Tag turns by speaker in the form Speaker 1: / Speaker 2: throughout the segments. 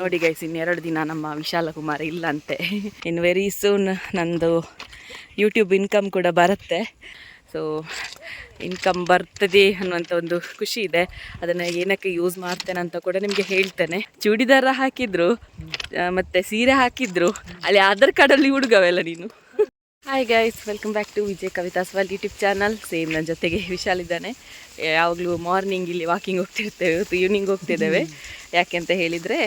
Speaker 1: ನೋಡಿ ಗೈಸ್ ಇನ್ನೆರಡು ದಿನ ನಮ್ಮ ವಿಶಾಲ ಕುಮಾರ್ ಇಲ್ಲಂತೆ. ಇನ್ನು ವೆರಿ ಸೂನ್ ನಂದು ಯೂಟ್ಯೂಬ್ ಇನ್ಕಮ್ ಕೂಡ ಬರುತ್ತೆ. ಸೊ ಇನ್ಕಮ್ ಬರ್ತದೆ ಅನ್ನುವಂಥ ಒಂದು ಖುಷಿ ಇದೆ. ಅದನ್ನು ಏನಕ್ಕೆ ಯೂಸ್ ಮಾಡ್ತೇನೆ ಅಂತ ಕೂಡ ನಿಮಗೆ ಹೇಳ್ತೇನೆ. ಚೂಡಿದಾರ ಹಾಕಿದ್ರು ಮತ್ತು ಸೀರೆ ಹಾಕಿದ್ರು. ಅಲ್ಲಿ ಆಧಾರ್ ಕಾರ್ಡಲ್ಲಿ ಹುಡುಗವೆಲ್ಲ ನೀನು. Hi guys welcome back to Vijay Kavitha ಸ್ವಾಲ್ YouTube channel same ನನ್ನ ಜೊತೆಗೆ ವಿಶಾಲ್ ಇದ್ದಾನೆ. ಯಾವಾಗಲೂ ಮಾರ್ನಿಂಗ್ ಇಲ್ಲಿ ವಾಕಿಂಗ್ ಹೋಗ್ತಿರ್ತೇವೆ, ಇವತ್ತು ಈವ್ನಿಂಗ್ ಹೋಗ್ತಿದ್ದೇವೆ. ಯಾಕೆ ಅಂತ ಹೇಳಿದರೆ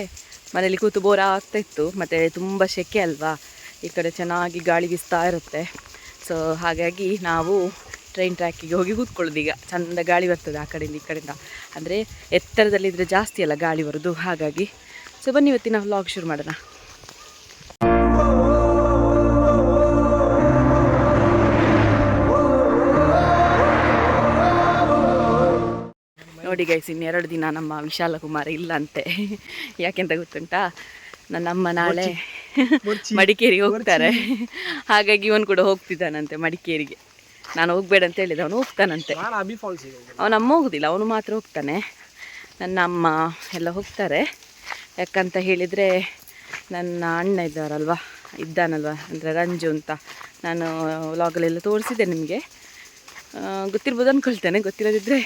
Speaker 1: ಮನೇಲಿ ಕೂತು ಬೋರ ಆಗ್ತಾ ಇತ್ತು. ಮತ್ತು ತುಂಬ ಸೆಕೆ ಅಲ್ವಾ? ಈ ಕಡೆ ಚೆನ್ನಾಗಿ ಗಾಳಿ ಬೀಸ್ತಾ ಇರುತ್ತೆ. ಸೊ ಹಾಗಾಗಿ ನಾವು ಟ್ರೈನ್ ಟ್ರ್ಯಾಕಿಗೆ ಹೋಗಿ ಕೂತ್ಕೊಳ್ಳೋದು ಈಗ. ಚಂದ ಗಾಳಿ ಬರ್ತದೆ ಆ ಕಡೆಯಿಂದ ಈ ಕಡೆಯಿಂದ. ಅಂದರೆ ಎತ್ತರದಲ್ಲಿದ್ದರೆ ಜಾಸ್ತಿ ಅಲ್ಲ ಗಾಳಿ ಬರೋದು. ಹಾಗಾಗಿ ಸೊ ಬನ್ನಿ ಇವತ್ತಿನ ವ್ಲಾಗ್ ಶುರು ಮಾಡೋಣ. ನೋಡಿ ಗೈಸ್ ಇನ್ನೆರಡು ದಿನ ನಮ್ಮ ವಿಶಾಲ ಕುಮಾರ ಇಲ್ಲಂತೆ. ಯಾಕೆಂತ ಗೊತ್ತುಂಟಾ? ನನ್ನಮ್ಮ ನಾಳೆ ಮಡಿಕೇರಿಗೆ ಹೋಗ್ತಾರೆ. ಹಾಗಾಗಿ ಇವನು ಕೂಡ ಹೋಗ್ತಿದ್ದಾನಂತೆ ಮಡಿಕೇರಿಗೆ. ನಾನು ಹೋಗ್ಬೇಡ ಅಂತ ಹೇಳಿದೆ ಅವನು ಹೋಗ್ತಾನಂತೆ.
Speaker 2: ನಾನು ಅಭಿ ಫಾಲ್ಸಿಗೆ
Speaker 1: ಅವನ ಅಮ್ಮ ಹೋಗುದಿಲ್ಲ ಅವನು ಮಾತ್ರ ಹೋಗ್ತಾನೆ. ನನ್ನ ಅಮ್ಮ ಎಲ್ಲ ಹೋಗ್ತಾರೆ. ಯಾಕಂತ ಹೇಳಿದರೆ ನನ್ನ ಅಣ್ಣ ಇದ್ದಾರಲ್ವ? ಇದ್ದಾನಲ್ವ? ಅಂದರೆ ರಂಜು ಅಂತ ನಾನು ವ್ಲಾಗಲ್ಲೆಲ್ಲ ತೋರಿಸಿದೆ ನಿಮಗೆ. ಗೊತ್ತಿರ್ಬೋದು ಅಂದ್ಕೊಳ್ತೇನೆ ಗೊತ್ತಿರೋದಿದ್ರೆ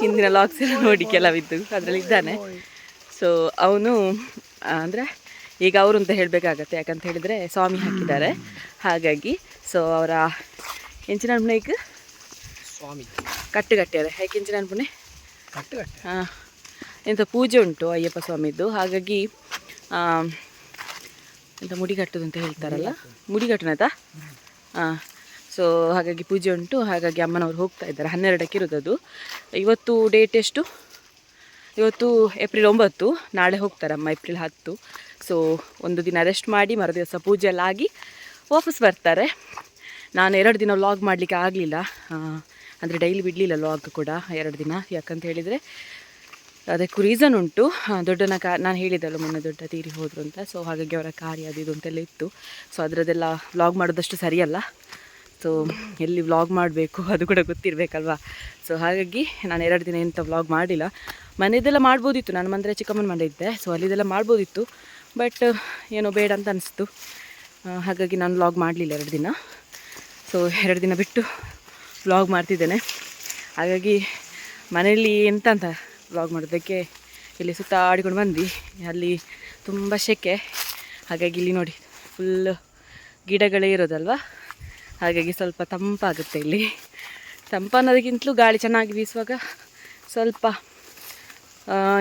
Speaker 1: ಹಿಂದಿನ ಲಾಗ್ಸ್ ಎಲ್ಲ ನೋಡಿ ಕೆಲವಿದ್ದು ಅದರಲ್ಲಿ ಇದ್ದಾನೆ. ಸೊ ಅವನು ಅಂದರೆ ಈಗ ಅವರು ಅಂತ ಹೇಳಬೇಕಾಗತ್ತೆ. ಯಾಕಂತ ಹೇಳಿದರೆ ಸ್ವಾಮಿ ಹಾಕಿದ್ದಾರೆ. ಹಾಗಾಗಿ ಸೊ ಅವರ ಎಂಚಿನ ಈಗ?
Speaker 2: ಸ್ವಾಮಿ.
Speaker 1: ಕಟ್ಟು ಕಟ್ಟಿದ್ದಾರೆ ಎಂಚಿನ ಅನ್ಪುಣೆ
Speaker 2: ಕಟ್ಟು ಕಟ್ಟೆ
Speaker 1: ಹಾಂ ಎಂಥ ಪೂಜೆ ಉಂಟು ಅಯ್ಯಪ್ಪ ಸ್ವಾಮಿದು ಹಾಗಾಗಿ ಎಂಥ ಮುಡಿ ಕಟ್ಟೋದು ಅಂತ ಹೇಳ್ತಾರಲ್ಲ? ಮುಡಿ ಹಾಂ ಸೊ ಹಾಗಾಗಿ ಪೂಜೆ ಉಂಟು. ಹಾಗಾಗಿ ಅಮ್ಮನವರು ಹೋಗ್ತಾ ಇದ್ದಾರೆ. ಹನ್ನೆರಡಕ್ಕೆ ಇರೋದು ಅದು ಇವತ್ತು ಡೇಟ್ ಎಷ್ಟು? ಇವತ್ತು ಏಪ್ರಿಲ್ ಒಂಬತ್ತು. ನಾಳೆ ಹೋಗ್ತಾರೆ ಅಮ್ಮ ಏಪ್ರಿಲ್ ಹತ್ತು. ಸೊ ಒಂದು ದಿನ ರೆಸ್ಟ್ ಮಾಡಿ, ಮರುದಿವಸ ಪೂಜೆ ಎಲ್ಲ ಆಗಿ ವಾಪಸ್ ಬರ್ತಾರೆ. ನಾನು ಎರಡು ದಿನ ವ್ಲಾಗ್ ಮಾಡಲಿಕ್ಕೆ ಆಗಲಿಲ್ಲ. ಅಂದರೆ ಡೈಲಿ ಬಿಡಲಿಲ್ಲ ವ್ಲಾಗ್ ಕೂಡ ಎರಡು ದಿನ. ಯಾಕಂತ ಹೇಳಿದರೆ ಅದಕ್ಕೂ ರೀಸನ್ ಉಂಟು. ದೊಡ್ಡನ ಕಾ, ನಾನು ಹೇಳಿದ್ದಲ್ಲ, ಮೊನ್ನೆ ದೊಡ್ಡ ತೀರಿ ಹೋದರು ಅಂತ. ಸೊ ಹಾಗಾಗಿ ಅವರ ಕಾರ್ಯ ಅದು ಇದು ಅಂತೆಲ್ಲ ಇತ್ತು. ಸೊ ಅದರದ್ದೆಲ್ಲ ವ್ಲಾಗ್ ಮಾಡೋದಷ್ಟು ಸರಿಯಲ್ಲ. ಸೊ ಎಲ್ಲಿ ವ್ಲಾಗ್ ಮಾಡಬೇಕು ಅದು ಕೂಡ ಗೊತ್ತಿರಬೇಕಲ್ವಾ? ಸೊ ಹಾಗಾಗಿ ನಾನು ಎರಡು ದಿನ ಎಂಥ ವ್ಲಾಗ್ ಮಾಡಿಲ್ಲ. ಮನೆಯದೆಲ್ಲ ಮಾಡ್ಬೋದಿತ್ತು. ನಾನು ಮಂದ್ರೆ ಚಿಕ್ಕಮ್ಮನ ಮನೆ ಇದ್ದೆ. ಸೊ ಅಲ್ಲಿದೆಲ್ಲ ಮಾಡ್ಬೋದಿತ್ತು. ಬಟ್ ಏನೋ ಬೇಡ ಅಂತ ಅನಿಸ್ತು. ಹಾಗಾಗಿ ನಾನು ವ್ಲಾಗ್ ಮಾಡಲಿಲ್ಲ ಎರಡು ದಿನ. ಸೊ ಎರಡು ದಿನ ಬಿಟ್ಟು ವ್ಲಾಗ್ ಮಾಡ್ತಿದ್ದೇನೆ. ಹಾಗಾಗಿ ಮನೆಯಲ್ಲಿ ಎಂತ ಅಂತ ವ್ಲಾಗ್ ಮಾಡೋದಕ್ಕೆ ಇಲ್ಲಿ ಸುತ್ತಾಡಿಕೊಂಡು ಬಂದು ಅಲ್ಲಿ ತುಂಬ ಸೆಕೆ ಹಾಗಾಗಿ ಇಲ್ಲಿ ನೋಡಿ ಫುಲ್ ಗಿಡಗಳೇ ಇರೋದಲ್ವ? ಹಾಗಾಗಿ ಸ್ವಲ್ಪ ತಂಪಾಗುತ್ತೆ ಇಲ್ಲಿ. ತಂಪನ್ನೋದಕ್ಕಿಂತಲೂ ಗಾಳಿ ಚೆನ್ನಾಗಿ ಬೀಸುವಾಗ ಸ್ವಲ್ಪ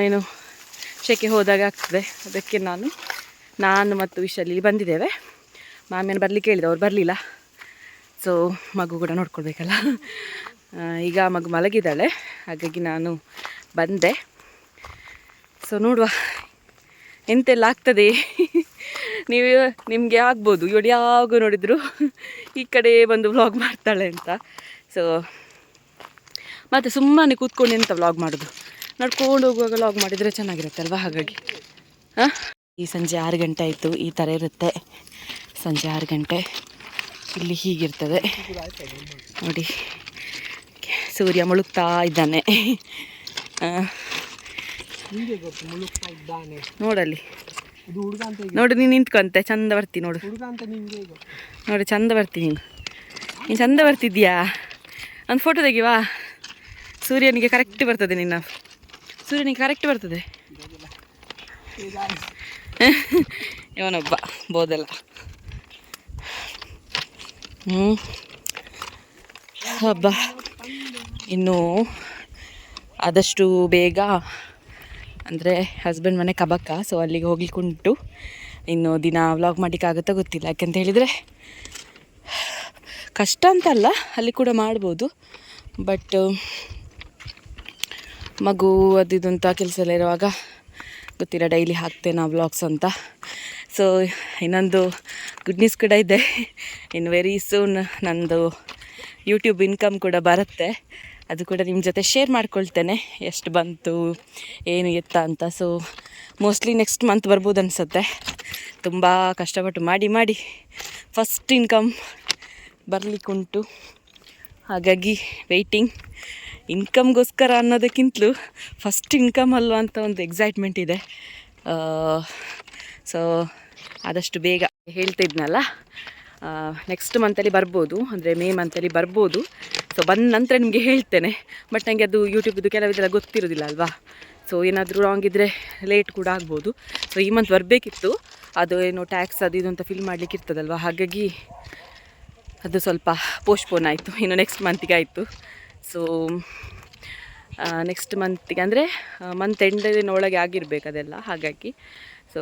Speaker 1: ಏನು, ಶೆಕೆ ಹೋದಾಗ ಆಗ್ತದೆ. ಅದಕ್ಕೆ ನಾನು ನಾನು ಮತ್ತು ವಿಶಲ್ಲಿ ಬಂದಿದ್ದೇವೆ. ಮಾಮಿಯನ್ನು ಬರಲಿಕ್ಕೆ ಹೇಳಿದೆ ಅವ್ರು ಬರಲಿಲ್ಲ. ಸೊ ಮಗು ಕೂಡ ನೋಡ್ಕೊಳ್ಬೇಕಲ್ಲ. ಈಗ ಮಗು ಮಲಗಿದ್ದಾಳೆ. ಹಾಗಾಗಿ ನಾನು ಬಂದೆ. ಸೊ ನೋಡುವ ಎಂತೆಲ್ಲ ಆಗ್ತದೆ. ನೀವು ನಿಮಗೆ ಆಗ್ಬೋದು. ಇವಳು ಯಾವಾಗ ನೋಡಿದ್ರು ಈ ಕಡೆ ಬಂದು ವ್ಲಾಗ್ ಮಾಡ್ತಾಳೆ ಅಂತ. ಸೊ ಮತ್ತು ಸುಮ್ಮನೆ ಕೂತ್ಕೊಂಡು ಎಂತ ವ್ಲಾಗ್ ಮಾಡೋದು? ನಡ್ಕೊಂಡು ಹೋಗುವಾಗ ವ್ಲಾಗ್ ಮಾಡಿದರೆ ಚೆನ್ನಾಗಿರುತ್ತಲ್ವ ಹಾಗಾಗಿ? ಹಾಂ? ಈ ಸಂಜೆ ಆರು ಗಂಟೆ ಆಯಿತು ಈ ಥರ ಇರುತ್ತೆ. ಸಂಜೆ ಆರು ಗಂಟೆ. ಇಲ್ಲಿ ಹೀಗಿರ್ತದೆ. ನೋಡಿ. ಸೂರ್ಯ ಮುಳುಗ್ತಾ ಇದ್ದಾನೆ. ನೋಡಲ್ಲಿ. ನೋಡು ನೀನು ನಿಂತ್ಕೊಂತೆ. ಚಂದ ಬರ್ತಿ ನೋಡು. ನೋಡಿ ಚಂದ ಬರ್ತಿ ನೀನು. ನೀನು ಚಂದ ಬರ್ತಿದ್ಯಾ? ಒಂದು ಫೋಟೋ ತೆಗಿವಾ? ಸೂರ್ಯನಿಗೆ ಕರೆಕ್ಟ್ ಬರ್ತದೆ ನಿನ್ನ. ಸೂರ್ಯನಿಗೆ ಕರೆಕ್ಟ್ ಬರ್ತದೆ. ಇವನೊಬ್ಬ ಬೋದಲ್ಲ. ಹ್ಞೂ ಹಬ್ಬ. ಇನ್ನು ಆದಷ್ಟು ಬೇಗ ಅಂದರೆ ಹಸ್ಬೆಂಡ್ ಮನೆ ಕಬಕ್ಕ ಸೊ ಅಲ್ಲಿಗೆ ಹೋಗ್ಲಿಕ್ಕುಂಟು. ಇನ್ನು ದಿನ ವ್ಲಾಗ್ ಮಾಡಲಿಕ್ಕಾಗುತ್ತೋ ಗೊತ್ತಿಲ್ಲ, ಯಾಕೆಂತ ಹೇಳಿದರೆ ಕಷ್ಟ ಅಂತಲ್ಲ, ಅಲ್ಲಿ ಕೂಡ ಮಾಡ್ಬೋದು. ಬಟ್ ಮಗು ಅದು ಇದು ಅಂತ ಕೆಲಸ ಎಲ್ಲ ಇರುವಾಗ ಗೊತ್ತಿಲ್ಲ ಡೈಲಿ ಹಾಕ್ತೇನೆ ವ್ಲಾಗ್ಸ್ ಅಂತ. ಸೊ ಇನ್ನೊಂದು ಗುಡ್ ನ್ಯೂಸ್ ಕೂಡ ಇದೆ. ಇನ್ನು ವೆರಿ ಸೂನ್ ನಂದು ಯೂಟ್ಯೂಬ್ ಇನ್ಕಮ್ ಕೂಡ ಬರುತ್ತೆ. ಅದು ಕೂಡ ನಿಮ್ಮ ಜೊತೆ ಶೇರ್ ಮಾಡ್ಕೊಳ್ತೇನೆ. ಎಷ್ಟು ಬಂತು, ಏನು ಎತ್ತ ಅಂತ. ಸೊ ಮೋಸ್ಟ್ಲಿ ನೆಕ್ಸ್ಟ್ ಮಂತ್ ಬರ್ಬೋದು ಅನಿಸುತ್ತೆ. ತುಂಬ ಕಷ್ಟಪಟ್ಟು ಮಾಡಿ ಮಾಡಿ ಫಸ್ಟ್ ಇನ್ಕಮ್ ಬರಲಿಕ್ಕುಂಟು. ಹಾಗಾಗಿ ವೆಯ್ಟಿಂಗ್ ಇನ್ಕಮ್ಗೋಸ್ಕರ ಅನ್ನೋದಕ್ಕಿಂತಲೂ ಫಸ್ಟ್ ಇನ್ಕಮ್ ಅಲ್ವಾ ಅಂತ ಒಂದು ಎಕ್ಸೈಟ್ಮೆಂಟ್ ಇದೆ. ಸೊ ಆದಷ್ಟು ಬೇಗ ಹೇಳ್ತಿದ್ನಲ್ಲ. ನೆಕ್ಸ್ಟ್ ಮಂತಲ್ಲಿ ಬರ್ಬೋದು, ಅಂದರೆ ಮೇ ಮಂತಲ್ಲಿ ಬರ್ಬೋದು. ಸೊ ಬಂದ ನಂತರ ನಿಮಗೆ ಹೇಳ್ತೇನೆ. ಬಟ್ ನನಗೆ ಅದು ಯೂಟ್ಯೂಬ್ದು ಕೆಲವಿದೆಲ್ಲ ಗೊತ್ತಿರೋದಿಲ್ಲ ಅಲ್ವಾ? ಸೊ ಏನಾದರೂ ರಾಂಗ್ ಇದ್ದರೆ ಲೇಟ್ ಕೂಡ ಆಗ್ಬೋದು. ಸೊ ಈ ಮಂತ್ ಬರಬೇಕಿತ್ತು. ಅದು ಏನು ಟ್ಯಾಕ್ಸ್ ಅದು ಇದು ಅಂತ ಫಿಲ್ ಮಾಡಲಿಕ್ಕೆ ಇರ್ತದಲ್ವ? ಹಾಗಾಗಿ ಅದು ಸ್ವಲ್ಪ ಪೋಸ್ಟ್ಪೋನ್ ಆಯಿತು. ಇನ್ನು ನೆಕ್ಸ್ಟ್ ಮಂತಿಗೆ ಆಯಿತು. ಸೊ ನೆಕ್ಸ್ಟ್ ಮಂತಿಗೆ ಅಂದರೆ ಮಂತ್ ಎಂಡಿನೊಳಗೆ ಆಗಿರಬೇಕು ಅದೆಲ್ಲ, ಹಾಗಾಗಿ. ಸೊ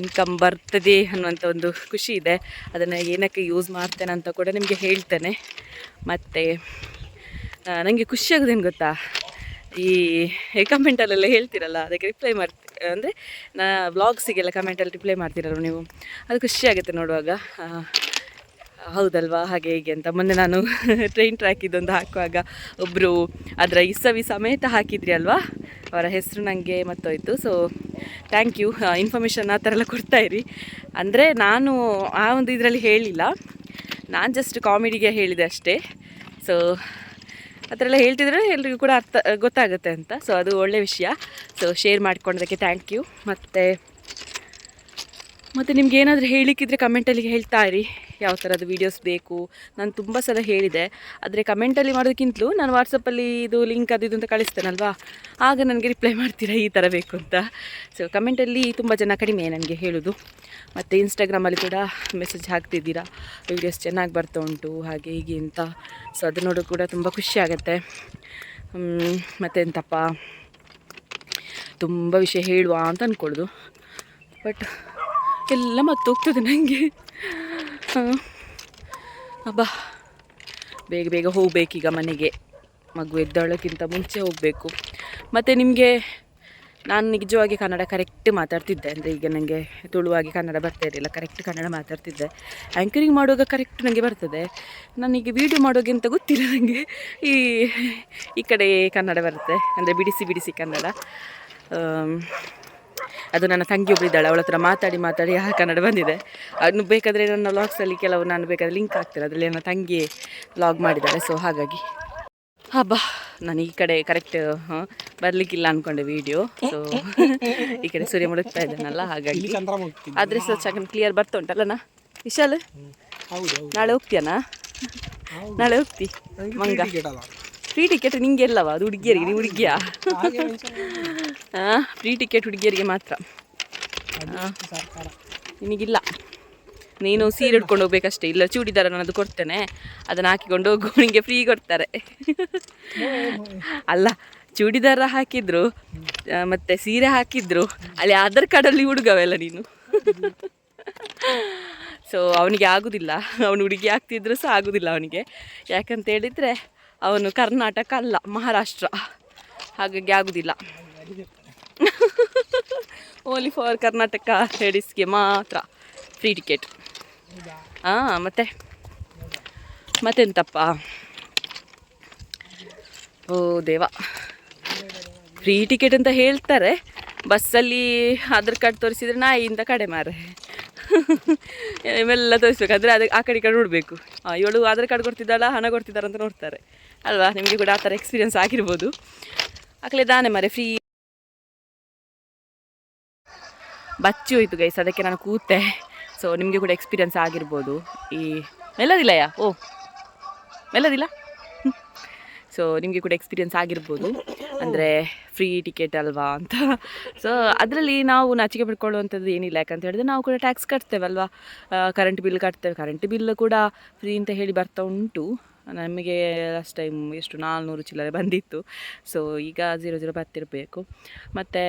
Speaker 1: ಇನ್ಕಮ್ ಬರ್ತದೆ ಅನ್ನುವಂಥ ಒಂದು ಖುಷಿ ಇದೆ. ಅದನ್ನು ಏನಕ್ಕೆ ಯೂಸ್ ಮಾಡ್ತೇನೆ ಅಂತ ಕೂಡ ನಿಮಗೆ ಹೇಳ್ತೇನೆ. ಮತ್ತು ನನಗೆ ಖುಷಿ ಗೊತ್ತಾ? ಈ ಕಮೆಂಟಲ್ಲೆಲ್ಲ ಹೇಳ್ತೀರಲ್ಲ, ಅದಕ್ಕೆ ರಿಪ್ಲೈ ಮಾಡ್ತಿ ಅಂದರೆ, ನಾ ವ್ಲಾಗ್ಸಿಗೆಲ್ಲ ಕಮೆಂಟಲ್ಲಿ ರಿಪ್ಲೈ ಮಾಡ್ತೀರಲ್ಲ ನೀವು? ಅದು ಖುಷಿಯಾಗುತ್ತೆ ನೋಡುವಾಗ. ಹೌದಲ್ವಾ? ಹಾಗೆ ಹೀಗೆ ಅಂತ. ಮೊನ್ನೆ ನಾನು ಟ್ರೈನ್ ಟ್ರ್ಯಾಕ್ ಇದೊಂದು ಹಾಕುವಾಗ ಒಬ್ಬರು ಅದರ ಇಸವಿ ಸಮೇತ ಹಾಕಿದ್ರಿ ಅಲ್ವಾ? ಅವರ ಹೆಸರು ನನಗೆ ಮತ್ತೋಯ್ತು. ಸೊ ಥ್ಯಾಂಕ್ ಯು ಇನ್ಫಾರ್ಮೇಷನ್ ಆ ಥರ ಎಲ್ಲ ಕೊಡ್ತಾಯಿರಿ ಅಂದರೆ ನಾನು ಆ ಒಂದು ಇದರಲ್ಲಿ ಹೇಳಿಲ್ಲ. ನಾನು ಜಸ್ಟ್ ಕಾಮಿಡಿಗೆ ಹೇಳಿದೆ ಅಷ್ಟೇ. ಸೊ ಆ ಥರ ಎಲ್ಲ ಹೇಳ್ತಿದ್ರೆ ಎಲ್ರಿಗೂ ಕೂಡ ಅರ್ಥ, ಗೊತ್ತಾಗುತ್ತೆ ಅಂತ. ಸೊ ಅದು ಒಳ್ಳೆಯ ವಿಷಯ. ಸೊ ಶೇರ್ ಮಾಡ್ಕೊಂಡೋದಕ್ಕೆ ಥ್ಯಾಂಕ್ ಯು ಮತ್ತು ಮತ್ತು ನಿಮ್ಗೆ ಏನಾದರೂ ಹೇಳಿಕ್ಕಿದ್ರೆ ಕಮೆಂಟಲ್ಲಿ ಹೇಳ್ತಾ ಇರಿ. ಯಾವ ಥರದ ವೀಡಿಯೋಸ್ ಬೇಕು? ನಾನು ತುಂಬ ಸಲ ಹೇಳಿದೆ. ಆದರೆ ಕಮೆಂಟಲ್ಲಿ ಮಾಡೋದಕ್ಕಿಂತಲೂ ನಾನು ವಾಟ್ಸಪ್ಪಲ್ಲಿ ಇದು ಲಿಂಕ್ ಅದು ಇದು ಅಂತ ಕಳಿಸ್ತೇನಲ್ವಾ? ಆಗ ನನಗೆ ರಿಪ್ಲೈ ಮಾಡ್ತೀರಾ ಈ ಥರ ಬೇಕು ಅಂತ. ಸೊ ಕಮೆಂಟಲ್ಲಿ ತುಂಬ ಜನ ಕಡಿಮೆ ನನಗೆ ಹೇಳೋದು. ಮತ್ತು ಇನ್ಸ್ಟಾಗ್ರಾಮಲ್ಲಿ ಕೂಡ ಮೆಸೇಜ್ ಹಾಕ್ತಿದ್ದೀರಾ. ವೀಡಿಯೋಸ್ ಚೆನ್ನಾಗಿ ಬರ್ತಾ ಉಂಟು, ಹಾಗೆ ಹೀಗೆ ಅಂತ. ಸೊ ಅದು ನೋಡೋಕೆ ಕೂಡ ತುಂಬ ಖುಷಿ ಆಗುತ್ತೆ. ಮತ್ತೆಂತಪ್ಪ ತುಂಬ ವಿಷಯ ಹೇಳುವ ಅಂತ ಅಂದ್ಕೊಳ್ಳೋದು ಬಟ್ ಎಲ್ಲ ಮತ್ತೋಗ್ತದೆ ನನಗೆ ಅಬ್ಬಾ. ಬೇಗ ಬೇಗ ಹೋಗಬೇಕೀಗ ಮನೆಗೆ. ಮಗು ಎದ್ದೋಳಕ್ಕಿಂತ ಮುಂಚೆ ಹೋಗಬೇಕು. ಮತ್ತು ನಿಮಗೆ, ನಾನು ನಿಜವಾಗಿ ಕನ್ನಡ ಕರೆಕ್ಟ್ ಮಾತಾಡ್ತಿದ್ದೆ. ಅಂದರೆ ಈಗ ನನಗೆ ತುಳುವಾಗಿ ಕನ್ನಡ ಬರ್ತಾ ಇರಲಿಲ್ಲ. ಕರೆಕ್ಟ್ ಕನ್ನಡ ಮಾತಾಡ್ತಿದ್ದೆ. ಆ್ಯಂಕರಿಂಗ್ ಮಾಡುವಾಗ ಕರೆಕ್ಟ್ ನನಗೆ ಬರ್ತದೆ. ನನಗೆ ವೀಡಿಯೋ ಮಾಡುವಾಗ ಅಂತ ಗೊತ್ತಿಲ್ಲ ನನಗೆ ಈ ಈ ಕಡೆ ಕನ್ನಡ ಬರುತ್ತೆ. ಅಂದರೆ ಬಿಡಿಸಿ ಬಿಡಿಸಿ ಕನ್ನಡ. ಅದು ನನ್ನ ತಂಗಿ ಒಬ್ಬಳಿದ್ದಾಳೆ ಅವಳ ಹತ್ರ ಮಾತಾಡಿ ಮಾತಾಡಿ ಆ ಕನ್ನಡ ಬಂದಿದೆ. ಅದನ್ನು ಬೇಕಾದರೆ ನನ್ನ ವ್ಲಾಗ್ಸಲ್ಲಿ ಕೆಲವು ನಾನು ಬೇಕಾದರೆ ಲಿಂಕ್ ಹಾಕ್ತೇನೆ ಅದರಲ್ಲಿ ನನ್ನ ತಂಗಿ ವ್ಲಾಗ್ ಮಾಡಿದ್ದಾಳೆ ಸೊ ಹಾಗಾಗಿ. ಹಬ್ಬ ನಾನು ಈ ಕಡೆ ಕರೆಕ್ಟ್ ಬರಲಿಕ್ಕಿಲ್ಲ ಅನ್ಕೊಂಡೆ ವಿಡಿಯೋ ಸೊ ಈ ಕಡೆ ಸೂರ್ಯ ಮುಳುಗ್ತಾ ಇದ್ದಾನಲ್ಲ ಹಾಗಾಗಿ. ಆದರೆ ಸೊ ಚಕನ್ ಕ್ಲಿಯರ್ ಬರ್ತಾ ನಾ? ವಿಶಾಲ್? ನಾಳೆ ಹೋಗ್ತೀಯನಾ. ನಾಳೆ ಹೋಗ್ತಿ ಮಂಗ. ಫ್ರೀ ಟಿಕೆಟ್ ನಿಂಗೆ ಎಲ್ಲವಾ ಅದು ಹುಡುಗಿಯರಿಗೆ ನೀವು ಹುಡುಗಿಯಾ? ಫ್ರೀ ಟಿಕೆಟ್ ಹುಡುಗಿಯರಿಗೆ ಮಾತ್ರ. ನಿನಗಿಲ್ಲ. ನೀನು ಸೀರೆ ಉಟ್ಕೊಂಡು ಹೋಗ್ಬೇಕಷ್ಟೇ. ಇಲ್ಲ, ಚೂಡಿದಾರ ನನ್ನದು ಕೊಡ್ತೇನೆ. ಅದನ್ನು ಹಾಕಿಕೊಂಡು ಹೋಗು ನಿಮಗೆ ಫ್ರೀ ಕೊಡ್ತಾರೆ. ಅಲ್ಲ, ಚೂಡಿದಾರ ಹಾಕಿದ್ರು ಮತ್ತೆ ಸೀರೆ ಹಾಕಿದ್ರು, ಅಲ್ಲಿ ಆಧಾರ್ ಕಾರ್ಡಲ್ಲಿ ಹುಡುಗವೆಲ್ಲ ನೀನು. ಸೊ ಅವನಿಗೆ ಆಗುದಿಲ್ಲ. ಅವನು ಹುಡುಗಿ ಆಗ್ತಿದ್ರು ಸಹ ಆಗುದಿಲ್ಲ ಅವನಿಗೆ. ಯಾಕಂತ ಹೇಳಿದ್ರೆ, ಅವನು ಕರ್ನಾಟಕ ಅಲ್ಲ, ಮಹಾರಾಷ್ಟ್ರ. ಹಾಗಾಗಿ ಆಗುದಿಲ್ಲ. ಓನ್ಲಿ ಫಾರ್ ಕರ್ನಾಟಕ ಲೇಡೀಸ್ಗೆ ಮಾತ್ರ ಫ್ರೀ ಟಿಕೆಟ್ ಹಾಂ, ಮತ್ತೆ? ಮತ್ತೆಂತಪ್ಪ? ಓ, ದೇವ. ಫ್ರೀ ಟಿಕೆಟ್ ಅಂತ ಹೇಳ್ತಾರೆ. ಬಸ್ಸಲ್ಲಿ ಆಧಾರ್ ಕಾರ್ಡ್ ತೋರಿಸಿದ್ರೆ ನಾಯಿಯಿಂದ ಕಡೆ ಮಾರೆ ಇವೆಲ್ಲ ತೋರಿಸ್ಬೇಕಾದ್ರೆ ಅದಕ್ಕೆ ಆ ಕಡೆ ಈ ಕಡೆ ನೋಡಬೇಕು. ಇವಳು ಆಧಾರ್ ಕಾರ್ಡ್ ಕೊಡ್ತಿದ್ದಾಳ, ಹಣ ಕೊಡ್ತಿದ್ದಾರ ಅಂತ ನೋಡ್ತಾರೆ. ಅಲ್ವಾ? ನಿಮಗೆ ಕೂಡ ಆ ಥರ ಎಕ್ಸ್ಪೀರಿಯನ್ಸ್ ಆಗಿರ್ಬೋದು. ಆಗಲೇ ದಾನೆ ಮಾರೆ ಫ್ರೀ ಬಚ್ಚಿ ಹೋಯ್ತು ಗೈಸ್ ಅದಕ್ಕೆ ನಾನು ಕೂತೆ. ಸೊ ನಿಮಗೆ ಕೂಡ ಎಕ್ಸ್ಪೀರಿಯನ್ಸ್ ಆಗಿರ್ಬೋದು. ಈ ಮೆಲ್ಲದಿಲ್ಲಯ್ಯ? ಓ, ಮೆಲ್ಲದಿಲ್ಲ? ಸೊ ನಿಮಗೆ ಕೂಡ ಎಕ್ಸ್ಪೀರಿಯನ್ಸ್ ಆಗಿರ್ಬೋದು. ಅಂದರೆ ಫ್ರೀ ಟಿಕೆಟ್ ಅಲ್ವಾ ಅಂತ. ಸೊ ಅದರಲ್ಲಿ ನಾವು ನಾಚಿಕೆ ಪಡ್ಕೊಳ್ಳುವಂಥದ್ದು ಏನಿಲ್ಲ. ಯಾಕಂತ ಹೇಳಿದ್ರೆ ನಾವು ಕೂಡ ಟ್ಯಾಕ್ಸ್ ಕಟ್ತೇವಲ್ವಾ? ಕರೆಂಟ್ ಬಿಲ್ ಕಟ್ತೇವೆ. ಕರೆಂಟ್ ಬಿಲ್ ಕೂಡ ಫ್ರೀ ಅಂತ ಹೇಳಿ ಬರ್ತಾ ಉಂಟು. ನಮಗೆ ಲಾಸ್ಟ್ ಟೈಮ್ ಎಷ್ಟು ನಾಲ್ನೂರು ಚಿಲ್ಲರೆ ಬಂದಿತ್ತು. ಸೊ ಈಗ ಝೀರೋ ಝೀರೋ ಬರ್ತಿರಬೇಕು. ಮತ್ತು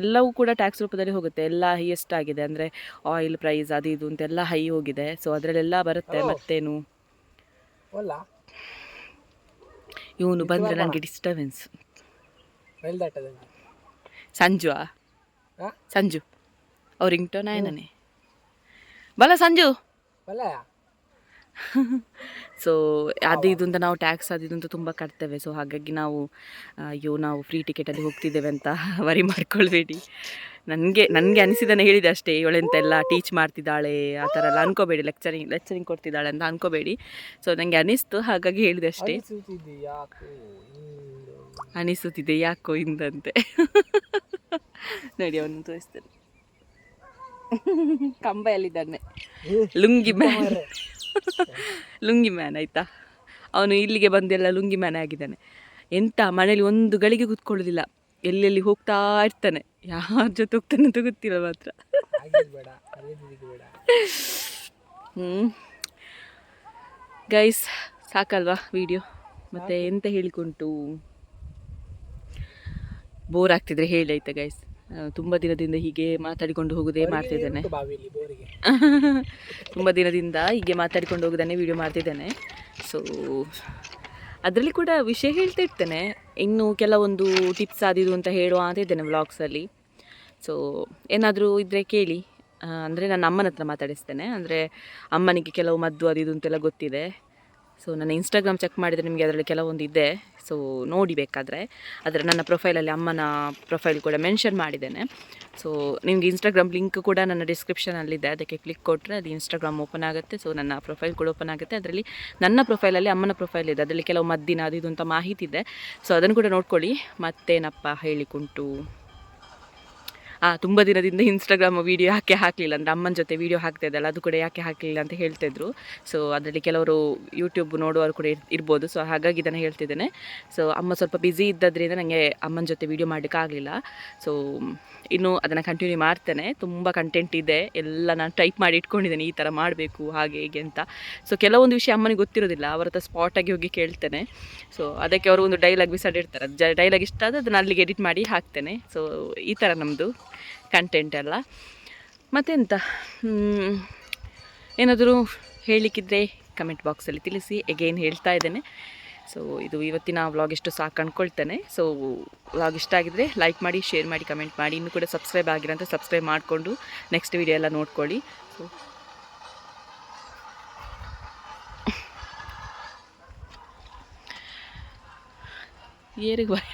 Speaker 1: ಎಲ್ಲವೂ ಕೂಡ ಟ್ಯಾಕ್ಸ್ ರೂಪದಲ್ಲಿ ಹೋಗುತ್ತೆ. ಎಲ್ಲ ಹೈಯೆಸ್ಟ್ ಆಗಿದೆ. ಅಂದರೆ ಆಯಿಲ್ ಪ್ರೈಸ್ ಅದು ಇದು ಅಂತೆಲ್ಲ ಹೈ ಹೋಗಿದೆ. ಸೊ ಅದರಲ್ಲೆಲ್ಲ ಬರುತ್ತೆ ಮತ್ತೇನು? ಇವನು ಬಂದರೆ ನನಗೆ ಡಿಸ್ಟರ್ಬೆನ್ಸ್ ಸಂಜು ಸಂಜು. ಅವ್ರ ರಿಂಗ್ಟೋನ್ ಆಯ್ನೇ ಬಲ ಸಂಜು.
Speaker 2: ಅಲ್ಲ
Speaker 1: ಸೊ ಅದು ಇದು ಅಂತ ನಾವು ಟ್ಯಾಕ್ಸ್ ಅದು ಇದು ಅಂತ ತುಂಬ ಕಟ್ತೇವೆ. ಸೊ ಹಾಗಾಗಿ ನಾವು ಅಯ್ಯೋ ನಾವು ಫ್ರೀ ಟಿಕೆಟಲ್ಲಿ ಹೋಗ್ತಿದ್ದೇವೆ ಅಂತ ವರಿ ಮಾಡ್ಕೊಳ್ಬೇಡಿ. ನನಗೆ ನನಗೆ ಅನಿಸಿದನೆ ಹೇಳಿದೆ ಅಷ್ಟೇ. ಇವಳೆಂತೆಲ್ಲ ಟೀಚ್ ಮಾಡ್ತಿದ್ದಾಳೆ ಆ ಥರ ಎಲ್ಲ ಅನ್ಕೋಬೇಡಿ. ಲೆಕ್ಚರಿಂಗ್ ಲೆಕ್ಚರಿಂಗ್ ಕೊಡ್ತಿದ್ದಾಳೆ ಅಂತ ಅನ್ಕೋಬೇಡಿ. ಸೊ ನನಗೆ ಅನಿಸ್ತು ಹಾಗಾಗಿ ಹೇಳಿದೆ ಅಷ್ಟೇ.
Speaker 2: ಅನಿಸುತ್ತಿದೆ ಯಾಕೋ
Speaker 1: ಇಂದಂತೆ ನೋಡಿ ಅವನು ತೋರಿಸ್ತೇನೆ. ಕಂಬೆಯಲ್ಲಿದ್ದಾನೆ ಲುಂಗಿ ಮ್ಯಾನ್ ಲುಂಗಿ ಮ್ಯಾನ್ ಆಯ್ತಾ? ಅವನು ಇಲ್ಲಿಗೆ ಬಂದೆಲ್ಲ ಲುಂಗಿ ಮ್ಯಾನ್ ಆಗಿದ್ದಾನೆ. ಎಂತ ಮನೇಲಿ ಒಂದು ಗಳಿಗೆ ಕೂತ್ಕೊಳ್ಳೋದಿಲ್ಲ. ಎಲ್ಲೆಲ್ಲಿ ಹೋಗ್ತಾ ಇರ್ತಾನೆ. ಯಾರ ಜೊತೆ ಹೋಗ್ತಾನೆ ಅಂತ ಗೊತ್ತಿಲ್ಲ ಮಾತ್ರ. ಹ್ಞೂ ಗೈಸ್ ಸಾಕಲ್ವಾ ವಿಡಿಯೋ ಮತ್ತೆ ಎಂತ ಹೇಳಿಕೊಂಟು? ಬೋರ್ ಆಗ್ತಿದ್ರೆ ಹೇಳಿ ಆಯ್ತಾ ಗೈಸ್ ತುಂಬ ದಿನದಿಂದ ಹೀಗೆ ಮಾತಾಡಿಕೊಂಡು ಹೋಗುದೇ ಮಾಡ್ತಿದ್ದೇನೆ ತುಂಬ ದಿನದಿಂದ ಹೀಗೆ ಮಾತಾಡಿಕೊಂಡು ಹೋಗುದನ್ನೇ ವಿಡಿಯೋ ಮಾಡ್ತಿದ್ದೇನೆ ಸೊ ಅದರಲ್ಲಿ ಕೂಡ ವಿಷಯ ಹೇಳ್ತಾ ಇರ್ತೇನೆ. ಇನ್ನು ಕೆಲವೊಂದು ಟಿಪ್ಸ್ ಆದಿದು ಅಂತ ಹೇಳುವ ಅಂತ ಇದ್ದೇನೆ ವ್ಲಾಗ್ಸಲ್ಲಿ ಸೊ ಏನಾದರೂ ಇದ್ದರೆ ಕೇಳಿ. ಅಂದರೆ ನನ್ನ ಅಮ್ಮನ ಹತ್ರ ಮಾತಾಡಿಸ್ತೇನೆ. ಅಂದರೆ ಅಮ್ಮನಿಗೆ ಕೆಲವು ಮದ್ದು ಅದು ಇದು ಅಂತೆಲ್ಲ ಗೊತ್ತಿದೆ. ಸೊ ನನ್ನ ಇನ್ಸ್ಟಾಗ್ರಾಮ್ ಚೆಕ್ ಮಾಡಿದರೆ ನಿಮಗೆ ಅದರಲ್ಲಿ ಕೆಲವೊಂದು ಇದೆ. ಸೊ ನೋಡಿ ಬೇಕಾದರೆ ಅದರ ನನ್ನ ಪ್ರೊಫೈಲಲ್ಲಿ ಅಮ್ಮನ ಪ್ರೊಫೈಲ್ ಕೂಡ ಮೆನ್ಷನ್ ಮಾಡಿದ್ದೇನೆ. ಸೊ ನಿಮಗೆ ಇನ್ಸ್ಟಾಗ್ರಾಮ್ ಲಿಂಕ್ ಕೂಡ ನನ್ನ ಡಿಸ್ಕ್ರಿಪ್ಷನಲ್ಲಿದೆ ಅದಕ್ಕೆ ಕ್ಲಿಕ್ ಕೊಟ್ಟರೆ ಅದು ಇನ್ಸ್ಟಾಗ್ರಾಮ್ ಓಪನ್ ಆಗುತ್ತೆ. ಸೊ ನನ್ನ ಪ್ರೊಫೈಲ್ ಕೂಡ ಓಪನ್ ಆಗುತ್ತೆ. ಅದರಲ್ಲಿ ನನ್ನ ಪ್ರೊಫೈಲಲ್ಲಿ ಅಮ್ಮನ ಪ್ರೊಫೈಲ್ ಇದೆ. ಅದರಲ್ಲಿ ಕೆಲವು ಮದ್ದಿನ ಅದು ಇದು ಅಂತ ಮಾಹಿತಿ ಇದೆ. ಸೊ ಅದನ್ನು ಕೂಡ ನೋಡ್ಕೊಳ್ಳಿ. ಮತ್ತೇನಪ್ಪ ಹೇಳಿಕೊಂಟು? ತುಂಬ ದಿನದಿಂದ ಇನ್ಸ್ಟಾಗ್ರಾಮ್ ವೀಡಿಯೋ ಯಾಕೆ ಹಾಕಲಿಲ್ಲ ಅಂದರೆ ಅಮ್ಮನ ಜೊತೆ ವೀಡಿಯೋ ಹಾಕ್ತಾ ಇದ್ದಲ್ಲ, ಅದು ಕೂಡ ಯಾಕೆ ಹಾಕಲಿಲ್ಲ ಅಂತ ಹೇಳ್ತಿದ್ರು ಸೊ ಅದರಲ್ಲಿ ಕೆಲವರು ಯೂಟ್ಯೂಬ್ ನೋಡುವವರು ಕೂಡ ಇರ್- ಇರ್ಬೋದು. ಸೊ ಹಾಗಾಗಿ ಇದನ್ನು ಹೇಳ್ತಿದ್ದೇನೆ. ಸೊ ಅಮ್ಮ ಸ್ವಲ್ಪ ಬ್ಯುಸಿ ಇದ್ದದ್ರಿಂದ ನನಗೆ ಅಮ್ಮನ ಜೊತೆ ವೀಡಿಯೋ ಮಾಡಲಿಕ್ಕೆ ಆಗಲಿಲ್ಲ. ಸೊ ಇನ್ನು ಅದನ್ನು ಕಂಟಿನ್ಯೂ ಮಾಡ್ತೇನೆ. ತುಂಬ ಕಂಟೆಂಟ್ ಇದೆ. ಎಲ್ಲ ನಾನು ಟೈಪ್ ಮಾಡಿ ಇಟ್ಕೊಂಡಿದ್ದೇನೆ. ಈ ಥರ ಮಾಡಬೇಕು, ಹಾಗೆ, ಹೀಗೆ ಅಂತ. ಸೊ ಕೆಲವೊಂದು ವಿಷಯ ಅಮ್ಮನಿಗೆ ಗೊತ್ತಿರೋದಿಲ್ಲ. ಅವರ ಹತ್ರ ಸ್ಪಾಟಾಗಿ ಹೋಗಿ ಕೇಳ್ತೇನೆ. ಸೊ ಅದಕ್ಕೆ ಅವರು ಒಂದು ಡೈಲಾಗ್ ಬಿಸಾಡಿರ್ತಾರೆ. ಜ ಡೈಲಾಗ್ ಇಷ್ಟ ಆದರೆ ಅದನ್ನು ಅಲ್ಲಿಗೆ ಎಡಿಟ್ ಮಾಡಿ ಹಾಕ್ತೇನೆ. ಸೊ ಈ ಥರ ನಮ್ಮದು ಕಂಟೆಂಟ್ ಎಲ್ಲ ಮತ್ತೆಂತ? ಏನಾದರೂ ಹೇಳಲಿಕ್ಕಿದ್ರೆ ಕಮೆಂಟ್ ಬಾಕ್ಸಲ್ಲಿ ತಿಳಿಸಿ. ಎಗೇನ್ ಹೇಳ್ತಾ ಇದ್ದೇನೆ. ಸೊ ಇದು ಇವತ್ತಿನ ವ್ಲಾಗ್ ಇಷ್ಟು ಸಾಕು ಅಂದ್ಕೊಳ್ತೇನೆ ಸೊ ವ್ಲಾಗ್ ಇಷ್ಟ ಆಗಿದ್ರೆ ಲೈಕ್ ಮಾಡಿ ಶೇರ್ ಮಾಡಿ ಕಮೆಂಟ್ ಮಾಡಿ. ಇನ್ನೂ ಕೂಡ ಸಬ್ಸ್ಕ್ರೈಬ್ ಆಗಿರೋಂಥ ಸಬ್ಸ್ಕ್ರೈಬ್ ಮಾಡಿಕೊಂಡು ನೆಕ್ಸ್ಟ್ ವಿಡಿಯೋ ಎಲ್ಲ ನೋಡ್ಕೊಳ್ಳಿ. ಸೊ ಏರಿಗೆ ಬಾಯಿ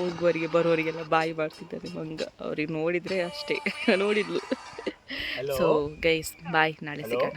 Speaker 1: ಹೋಗುವವರಿಗೆ ಬರೋರಿಗೆಲ್ಲ ಬಾಯಿ ಮಾಡ್ತಿದ್ದಾರೆ ಮಂಗ. ಅವ್ರಿಗೆ ನೋಡಿದರೆ ಅಷ್ಟೇ. ನೋಡಿದ್ಲು? ಸೊ ಗೈಸ್ ಬಾಯ್ ನಾಳೆ ಸಿಗೋಣ.